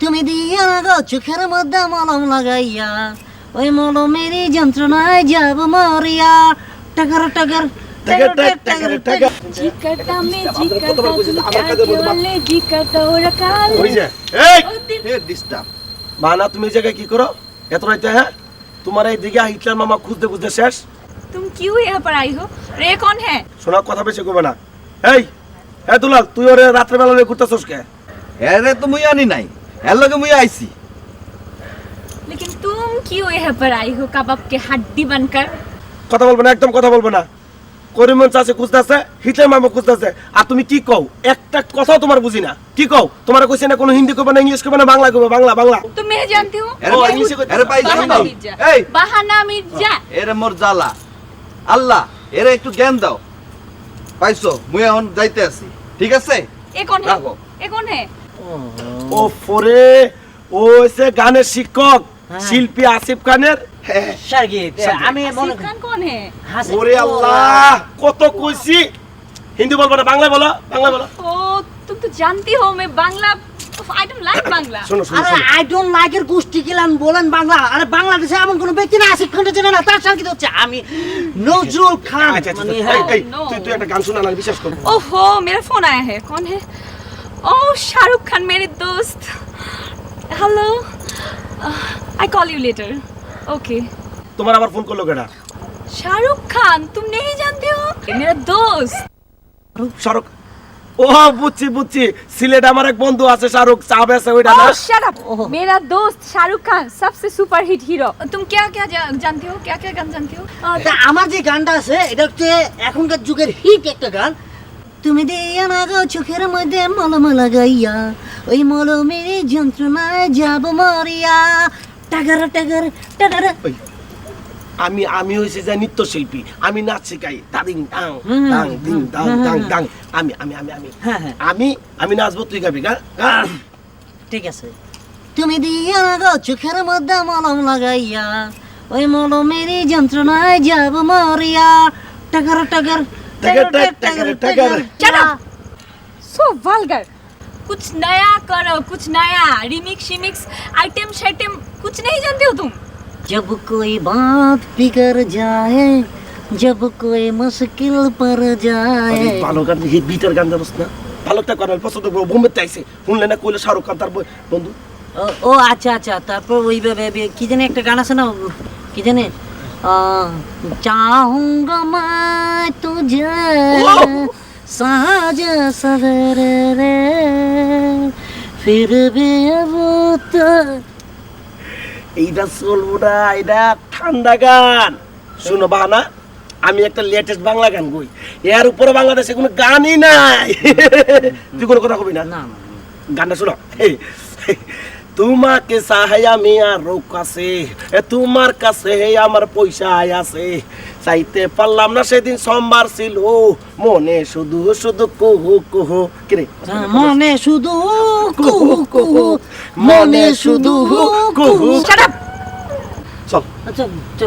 তুমি দিয়া গো চোখের মধ্যে মলম লাগাইয়া ওই মলমেরই যন্ত্রণায় যাব মরিয়া টাকার টাকার টাকার, টাকার, টাকার, টাকার। জিকাটা মে আপনারা জিকাটা কতবার বলছেন? তুই আমার কাছে বলতে পার- বলে জিকাটা ওরা কাল ওই যে এই ও দিন এ ডিস্টার্ব মানা তুমি এই জায়গায় কি করো এত রাইতে হ্যাঁ তোমার এই দিকে হিটলার মামা খুঁজতে খুঁজতে শেষ तुम क्यों यहाँ पर आई हो रे कौन है শোনা কথা বেশি করবে না এই হ্যাঁ দুলাল তুই ওরে রাত্রেবেলা নিয়ে ঘুরতেছস কে এরে তো মুই আনি নাই এর লগে মুই আইছি लेकिन तुम क्यों यहाँ पर आई हो कबाब के हड्डी बनकर কথা বলবে না একদম কথা বলবে না করিমন চাষে খুঁজতেছে হিটলার মামা খুঁজতেছে আর তুমি কি কও একটা কথাও তোমার বুঝি না কি কও তোমার কইছে না কোনো হিন্দি কইবে না ইংলিশ কইবে না বাংলা কইবে বাংলা বাংলা तुम मैं जानती हूँ এরে ও, পাই- ইংলিশে কইতে এরে পাইছি बहाना না मिर्जा এই बहाना मिर्जा এরে মোর জ্বালা আল্লাহ এরে একটু জ্ঞান দাও পাইছো মুই এখন যাইতে আছি ঠিক আছে ये कौन है রাখো। ये कौन है ও ফরে ও হচ্ছে গানের শিক্ষক হ্যাঁ। শিল্পী আসিফ খানের? হ্যাঁ, হ্যাঁ। ওরে আল্লাহ কত কইছি। হিন্দি বলব না বাংলা বলো বাংলা বলো। ও তুমি তো জানতি হো মে বাংলা বাংলাদেশে এমন কোন আসিফ খানটা চেনে না তার সাথে হচ্ছে আমি নজরুল খান আচ্ছা, আচ্ছা, মানে আচ্ছা। শোনা না বিশ্বাস কর ওহো মেরা ফোন আয়া হে কোন হে। ও শাহরুখ খান মেরে দোস্ত। Hello I call you later okay তোমার আবার ফোন করল কেডা? শাহরুখ খান তুমি নেই জানতে হো মেরা দোস্ত। শাহরুখ ও বুঝছি বুঝছি। সিলেট আমার এক বন্ধু আছে শাহরুখ। চা বেছে ওইটা oh, না? শাট মেরা দোস্ত শাহরুখ খান সবচেয়ে সুপার হিট হিরো তুমি কে কে জানতে হো কে কে গান জানতে হো আমার যে গানটা আছে এটা হচ্ছে এখনকার যুগের হিট একটা গান। তুমি দিয়া না চোখের মধ্যে মলম লাগাইয়া ওই মলমের যন্ত্রণায় যাব মরিয়া। টাকার টাকার টাকার আমি আমি হইছি যে নৃত্যশিল্পী আমি নাচ শিখাই। দাদিং দাং দাং দিং দাং দাং দাং। আমি আমি আমি আমি। হ্যাঁ, হ্যাঁ। আমি আমি নাচবো তুই গাবি গা। ঠিক আছে। তুমি দিয়া গো চোখের মধ্যে মলম লাগাইয়া ওই মলমের যন্ত্রণায় যাব মরিয়া। টাকার টাকার টাকার, টাকার, টাকার, টাকার। Shut up! so vulgar कुछ नया करो कुछ नया रिमिक्स शिमिक्स आइटम शाइटम कुछ नहीं जानते हो तुम जब कोई बात बिगड़ जाए जब कोई मुश्किल पर আরে, जाए ভালো গান হিট বিটার গান জানোস না ভালো একটা গান পছন্দ করবো বোম্বে চাইছে শুনলে না কইলে শাহরুখ খান তার ব- বন্ধু ও ও আচ্ছা আচ্ছা তারপর ওই বে- বে- বে- কি জানি একটা গান আছে না কি জানি চাহুঙ্গা मैं तुझे साज सवेरे रे फिर भी अब तो এইটা চলবো না এটা ঠান্ডা গান শুনো বাহানা আমি একটা লেটেস্ট বাংলা গান গই এর উপরে বাংলাদেশে কোনো গানই নাই তুই কোনো কথা কবি না না না গানটা শোনো এই, তোমাকে চাহাই আমি আরও কাছে এ তোমার কাছে আমার পয়সা আছে। চাইতে পারলাম না সেদিন সোমবার ছিল মনে শুধু শুধু কুহু কুহু। কিরে মনে শুধু কুহু কুহু মনে শুধু কুহু। চল চল। আচ্ছা চল।